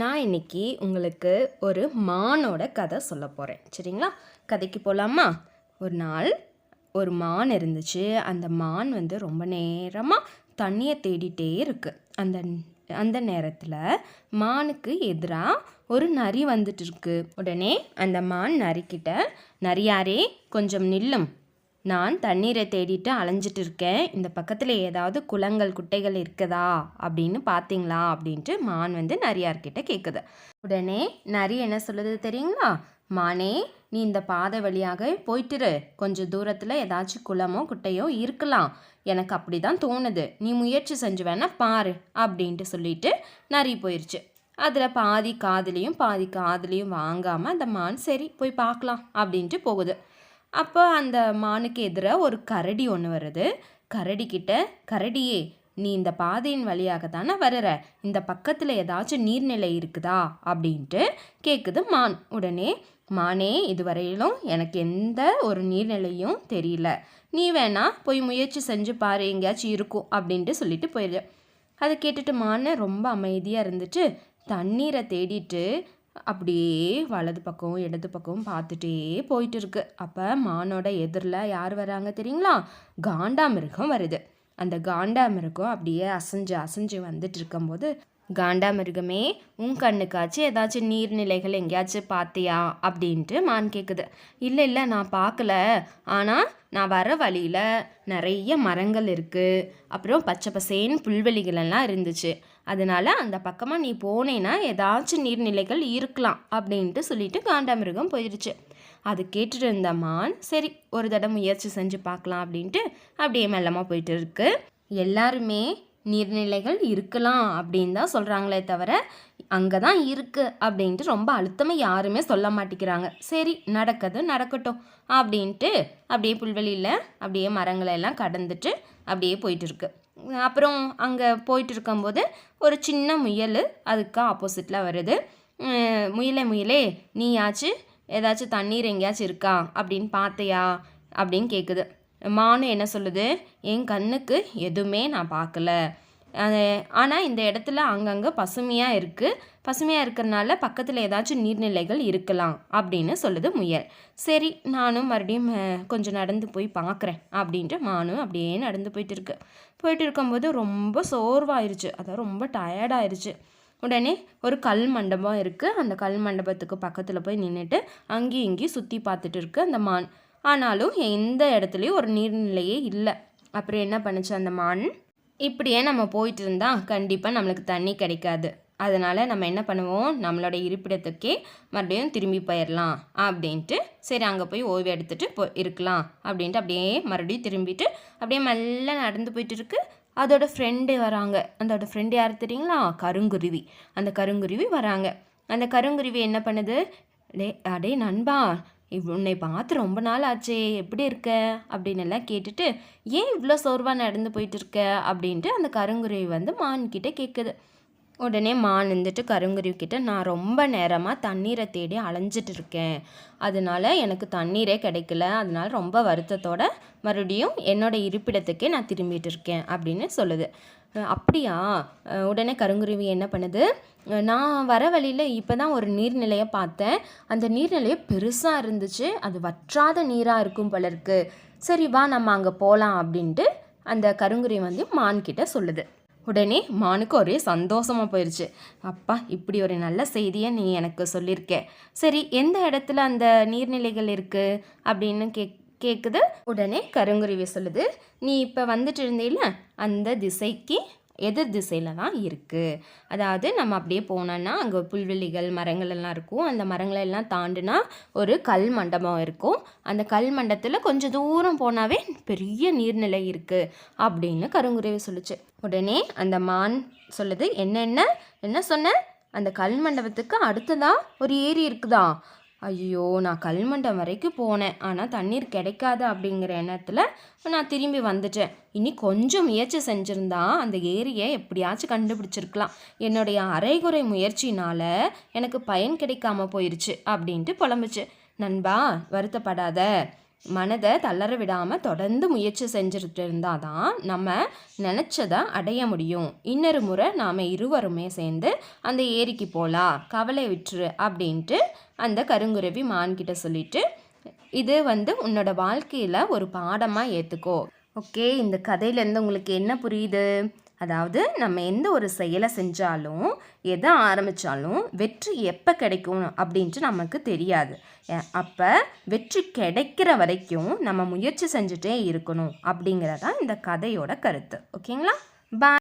நான் இன்னைக்கு உங்களுக்கு ஒரு மானோட கதை சொல்ல போகிறேன் சரிங்களா? கதைக்கு போகலாமா ஒரு நாள் ஒரு மான் இருந்துச்சு. அந்த மான் வந்து ரொம்ப நேரமாக தண்ணியை தேடிட்டே இருக்குது அந்த அந்த நேரத்தில் மானுக்கு எதிராக ஒரு நரி வந்துட்டு இருக்கு. உடனே அந்த மான் நரிக்கிட்ட நரியாரே கொஞ்சம் நில்லும். நான் தண்ணீரை தேடிட்டு அலைஞ்சிட்டு இருக்கேன். இந்த பக்கத்தில் ஏதாவது குளங்கள் குட்டைகள் இருக்குதா? அப்படின்னு பார்த்தீங்களா அப்படின்ட்டு மான் வந்து நரியார்கிட்ட கேட்குது உடனே நரி என்ன சொல்லுது தெரியுங்களா? மானே நீ இந்த பாதை வழியாக போயிட்டுரு கொஞ்சம் தூரத்தில் ஏதாச்சும் குளமோ குட்டையோ இருக்கலாம். எனக்கு அப்படி தான் தோணுது. நீ முயற்சி செஞ்சு வேணா பாரு அப்படின்ட்டு சொல்லிட்டு நரி போயிடுச்சு அதில் பாதி காதுலேயும் பாதி காதுலேயும் வாங்காமல் அந்த மான் சரி போய் பார்க்கலாம் அப்படின்ட்டு போகுது. அப்போ அந்த மானுக்கு எதிராக ஒரு கரடி ஒன்று வருது. கரடிக்கிட்ட கரடியே நீ இந்த பாதையின் வழியாக தானே வருற? இந்த பக்கத்தில் ஏதாச்சும் நீர்நிலை இருக்குதா? அப்படின்ட்டு கேட்குது மான். உடனே மானே இதுவரையிலும் எனக்கு எந்த ஒரு நீர்நிலையும் தெரியல. நீ வேணா போய் முயற்சி செஞ்சு பாரு எங்கேயாச்சும் இருக்கும் அப்படின்ட்டு சொல்லிட்டு போயிடு அதை கேட்டுட்டு மான் ரொம்ப அமைதியாக இருந்துட்டு தண்ணீரை தேடிட்டு அப்படியே வலது பக்கம் இடது பக்கம் பார்த்துட்டே போயிட்டு இருக்கு அப்போ மானோட எதிரில் யார் வராங்க தெரியுங்களா? காண்டாமிருகம் வருது. அந்த காண்டாமிருகம் அப்படியே அசைஞ்சு அசைஞ்சு வந்துட்டு இருக்கும்போது காண்டாமிருகமே உன் கண்ணுக்காச்சும் ஏதாச்சும் நீர்நிலைகள் எங்கேயாச்சும் பார்த்தியா? அப்படின்ட்டு மான் கேட்குது இல்லை இல்லை நான் பார்க்கல. ஆனால் நான் வர வழியில் நிறைய மரங்கள் இருக்குது அப்புறம் பச்சை பசேன்னு புல்வெளிகளெல்லாம் இருந்துச்சு. அதனால அந்த பக்கமாக நீ போனேன்னா ஏதாச்சும் நீர்நிலைகள் இருக்கலாம் அப்படின்ட்டு சொல்லிட்டு காண்டாமிருகம் போயிடுச்சு. அது கேட்டுட்டு இருந்த மான் சரி ஒரு தடவை முயற்சி செஞ்சு பார்க்கலாம் அப்படின்ட்டு அப்படியே மெல்லமாக போயிட்டு இருக்கு. எல்லாருமே நீர்நிலைகள் இருக்கலாம் அப்படின்னு தான் சொல்கிறாங்களே தவிர அங்கே தான் இருக்குது அப்படின்ட்டு ரொம்ப அழுத்தமாக யாருமே சொல்ல மாட்டேங்கிறாங்க. சரி நடக்குது நடக்கட்டும் அப்படின்ட்டு அப்படியே புல்வெளியில் அப்படியே மரங்களை எல்லாம் கடந்துட்டு அப்படியே போயிட்டுருக்கு. அப்புறம் அங்கே போயிட்டு இருக்கும்போது ஒரு சின்ன முயல் அதுக்கு ஆப்போசிட்டில் வருது. முயலே முயலே நீயாச்சும் ஏதாச்சும் தண்ணீர் எங்கேயாச்சும் இருக்கா அப்படின்னு பார்த்தியா அப்படின்னு கேட்குது மானு என்ன சொல்லுது? என் கண்ணுக்கு எதுவுமே நான் பார்க்கல. ஆனால் இந்த இடத்துல அங்கங்கே பசுமையாக இருக்குது பசுமையாக இருக்கிறனால பக்கத்தில் ஏதாச்சும் நீர்நிலைகள் இருக்கலாம் அப்படின்னு சொல்லுது முயல். சரி நானும் மறுபடியும் கொஞ்சம் நடந்து போய் பார்க்குறேன் அப்படின்ட்டு மானும் அப்படியே நடந்து போயிட்டு இருக்கு போயிட்டு இருக்கும்போது ரொம்ப சோர்வாயிருச்சு. அதான் ரொம்ப டயர்டாயிருச்சு. உடனே ஒரு கல் மண்டபம் இருக்குது அந்த கல் மண்டபத்துக்கு பக்கத்தில் போய் நின்றுட்டு அங்கேயும் இங்கேயும் சுற்றி பார்த்துட்டு இருக்கு அந்த மான். ஆனாலும் எந்த இடத்துலையும் ஒரு நீர்நிலையே இல்லை. அப்புறம் என்ன பண்ணுச்சு அந்த மான்? இப்படியே நம்ம போயிட்டு இருந்தால் கண்டிப்பாக நம்மளுக்கு தண்ணி கிடைக்காது. அதனால் நம்ம என்ன பண்ணுவோம்? நம்மளோட இருப்பிடத்துக்கே மறுபடியும் திரும்பி போயிடலாம் அப்படின்ட்டு சரி அங்கே போய் ஓய்வு எடுத்துகிட்டு போ இருக்கலாம் அப்படின்ட்டு அப்படியே மறுபடியும் திரும்பிட்டு அப்படியே மெல்ல நடந்து போயிட்டு இருக்கு. அதோட ஃப்ரெண்டு வராங்க. அதோட ஃப்ரெண்டு யார் தெரியுங்களா? கருங்குருவி. அந்த கருங்குருவி வராங்க. அந்த கருங்குருவி என்ன பண்ணுது? டே அடே நண்பா இவ் உன்னை பார்த்து ரொம்ப நாள் ஆச்சே எப்படி இருக்க? அப்படின்னு எல்லாம் கேட்டுட்டு ஏன் இவ்வளோ சோர்வாக நடந்து போயிட்டு இருக்க? அப்படின்ட்டு அந்த கருங்குருவி வந்து மான்கிட்ட கேட்குது உடனே மான் இருந்துட்டு கருங்குருவிக்கிட்ட நான் ரொம்ப நேரமாக தண்ணீரை தேடி அலைஞ்சிட்டு இருக்கேன். அதனால எனக்கு தண்ணீரே கிடைக்கல. அதனால் ரொம்ப வருத்தத்தோட மறுபடியும் என்னோட இருப்பிடத்துக்கே நான் திரும்பிட்டு இருக்கேன். அப்படின்னு சொல்லுது. அப்படியா? உடனே கருங்குருவி என்ன பண்ணுது? நான் வர வழியில் இப்போ தான் ஒரு நீர்நிலையை பார்த்தேன். அந்த நீர்நிலையை பெருசாக இருந்துச்சு. அது வற்றாத நீராக இருக்கும் போல சரி வா நம்ம அங்கே போகலாம் அப்படின்ட்டு அந்த கருங்குருவி வந்து மான்கிட்ட சொல்லுது. உடனே மானுக்கு ஒரே சந்தோஷமாக போயிடுச்சு அப்பா இப்படி ஒரு நல்ல செய்தியை நீ எனக்கு சொல்லியிருக்க சரி எந்த இடத்துல அந்த நீர்நிலைகள் இருக்குது அப்படின்னு கேக் கேட்குது உடனே கருங்குருவி சொல்லுது நீ இப்போ வந்துட்டு இருந்தீல அந்த திசைக்கு எதிர் திசையில் தான் இருக்குது அதாவது நம்ம அப்படியே போனோன்னா அங்கே புல்வெளிகள் மரங்கள் எல்லாம் இருக்கும். அந்த மரங்களை எல்லாம் தாண்டினா ஒரு கல் மண்டபம் இருக்கும். அந்த கல் மண்டபத்தில் கொஞ்சம் தூரம் போனாவே பெரிய நீர்நிலை இருக்குது அப்படின்னு கருங்குருவி சொல்லுச்சு. உடனே அந்த மான் சொல்லுது என்னென்ன என்ன? சொன்ன? அந்த கல் மண்டபத்துக்கு அடுத்ததாக ஒரு ஏரி இருக்குதா? ஐயோ நான் கல்மண்டம் வரைக்கும் போனேன். ஆனால் தண்ணீர் கிடைக்காது அப்படிங்கிற எண்ணத்தில் நான் திரும்பி வந்துட்டேன். இனி கொஞ்சம் முயற்சி செஞ்சுருந்தா அந்த ஏரியை எப்படியாச்சும் கண்டுபிடிச்சிருக்கலாம். என்னுடைய அரைகுறை முயற்சினால் எனக்கு பயன் கிடைக்காம போயிடுச்சு அப்படின்ட்டு புலம்புச்சு. நண்பா வருத்தப்படாத. மனதை தளர விடாமல் தொடர்ந்து முயற்சி செஞ்சுட்டு இருந்தால் தான் நம்ம நினச்சதை அடைய முடியும். இன்னொரு முறை நாம் இருவருமே சேர்ந்து அந்த ஏரிக்கு போகலாம் கவலை விட்டுரு அப்படின்ட்டு அந்த கருங்குருவி மான்கிட்ட சொல்லிட்டு இது வந்து உன்னோட வாழ்க்கையில் ஒரு பாடமாக ஏற்றுக்கோ ஓகே இந்த கதையிலேருந்து உங்களுக்கு என்ன புரியுது? அதாவது நம்ம எந்த ஒரு செயலை செஞ்சாலும் எதை ஆரம்பித்தாலும் வெற்றி எப்போ கிடைக்கும் அப்படின்ட்டு நமக்கு தெரியாது. அப்போ வெற்றி கிடைக்கிற வரைக்கும் நம்ம முயற்சி செஞ்சுட்டே இருக்கணும் அப்படிங்கிறதான் இந்த கதையோட கருத்து. ஓகேங்களா? பாய்